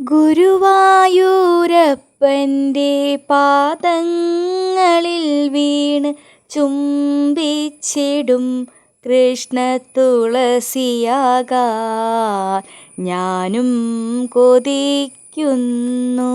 ഗുരുവായൂരപ്പന്റെ പാദങ്ങളിൽ വീണ് ചുംബിച്ചിടും കൃഷ്ണ തുളസിയാകാൻ ഞാനും കൊതിക്കുന്നു.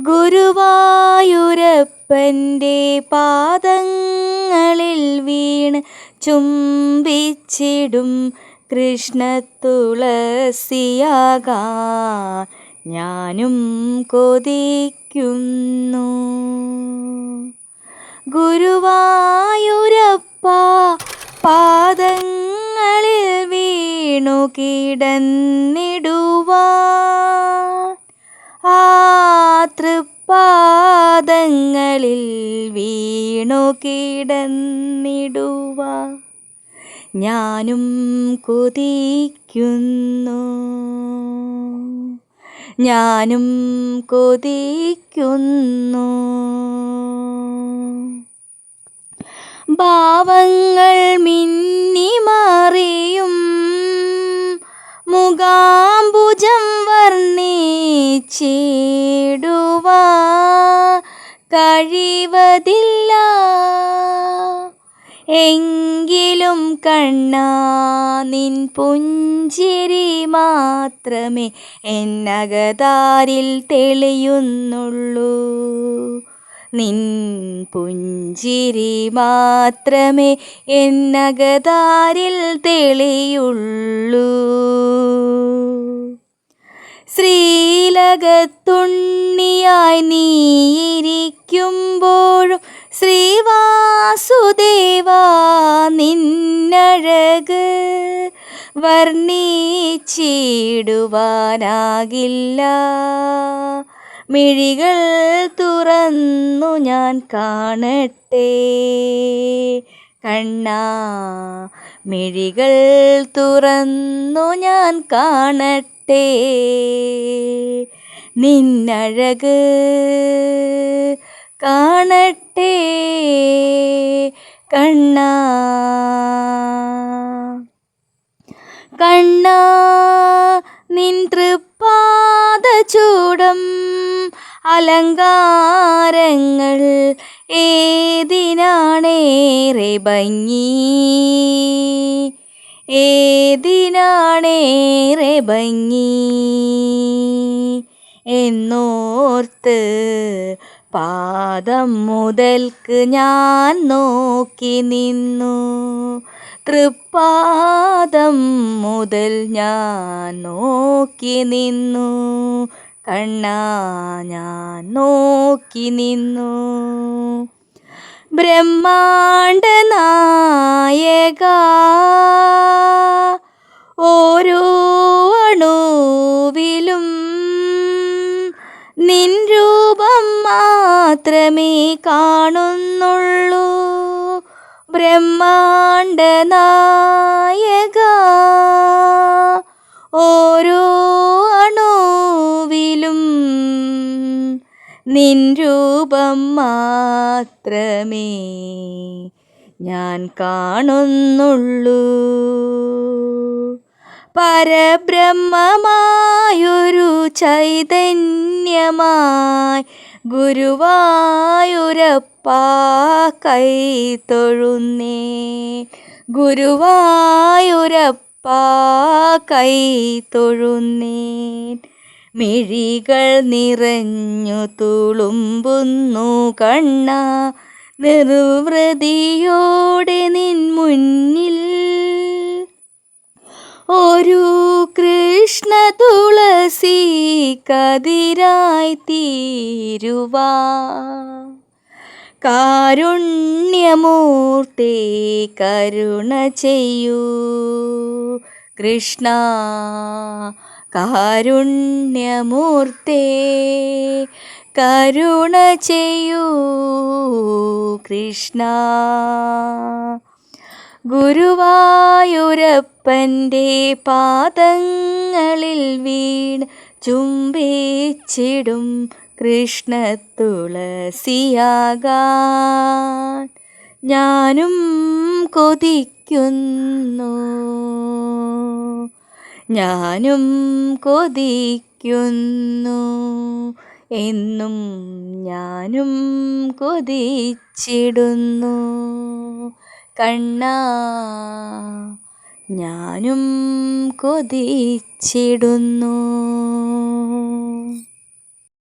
ഗുരുവായൂരപ്പന്റെ പാദങ്ങളിൽ വീണ് ചുംബിച്ചിടും കൃഷ്ണ തുളസിയാകാൻ ഞാനും കൊതിക്കുന്നു. ഗുരുവായൂരപ്പ പാദങ്ങളിൽ വീണു കിടന്നിടുവാൻ ആ തൃപ്പാദങ്ങളിൽ വീണു കിടന്നിടുവാൻ ഞാനും കൊതിക്കുന്നു. ഞാനും കൊതിക്കുന്നു. ഭാവങ്ങൾ മിന്നി മാറിയും മുഖാംബുജം വർണിച്ചിടുവാ. കഴിവതില്ല. എങ്കിലും കണ്ണാ നിൻ പുഞ്ചിരി മാത്രമേ എന്നകതാരിൽ തെളിയുന്നുള്ളൂ. നിൻ പുഞ്ചിരി മാത്രമേ എന്നകതാരിൽ തെളിയുള്ളൂ. ശ്രീലകത്തുണ്ണിയായി നീയിരിക്കുമ്പോഴും ശ്രീവാസുദേവ നിന്നഴക് വർണിച്ചിടുവാനാകില്ല. മിഴികൾ തുറന്നു ഞാൻ കാണട്ടെ. കണ്ണാ മിഴികൾ തുറന്നു ഞാൻ കാണട്ടെ. നിന്നഴക് കാണട്ടെ കണ്ണ. കണ്ണ നിൻ തൃപ്പാദചൂടം അലങ്കാരങ്ങൾ ഏതിനാണേറെ ഭംഗി? ഏതിനാണേറെ ഭംഗി? എന്നോർത്ത് പാദം മുതൽക്ക് ഞാൻ നോക്കി നിന്നു. തൃപ്പാദം മുതൽ ഞാൻ നോക്കി നിന്നു. കണ്ണാ ഞാൻ നോക്കി നിന്നു. ബ്രഹ്മാണ്ട മാത്രമേ കാണുന്നുള്ളൂ. ബ്രഹ്മാണ്ട നായക ഓരോ അണുവിലും നിൻ രൂപം മാത്രമേ ഞാൻ കാണുന്നുള്ളൂ. പരബ്രഹ്മമായൊരു ചൈതന്യമായി ഗുരുവായൂരപ്പ കൈ തൊഴുന്നേ. ഗുരുവായൂരപ്പ കൈ തൊഴുന്നേ. മിഴികൾ നിറഞ്ഞു തുളുമ്പുന്നു കണ്ണ. നിർവൃതിയോടെ നിൻ മുന്നിൽ ഒരു കൃഷ്ണ തുളസി കതിരായി തീരുവാ. കാരുണ്യമൂർത്തി കരുണ ചെയ്യൂ. കൃഷ്ണ കാരുണ്യമൂർത്തേ കരുണ ചെയ്യൂ. കൃഷ്ണ ഗുരുവായൂരപ്പന്റെ പാദങ്ങളിൽ വീണ് ചുംബിച്ചിടും കൃഷ്ണ തുളസിയാകാൻ. ഞാനും കൊതിക്കുന്നു. ഞാനും കൊതിക്കുന്നു. എന്നും ഞാനും കൊതിച്ചിടുന്നു. കണ്ണാ ഞാനും കൊതിച്ചിടുന്നു.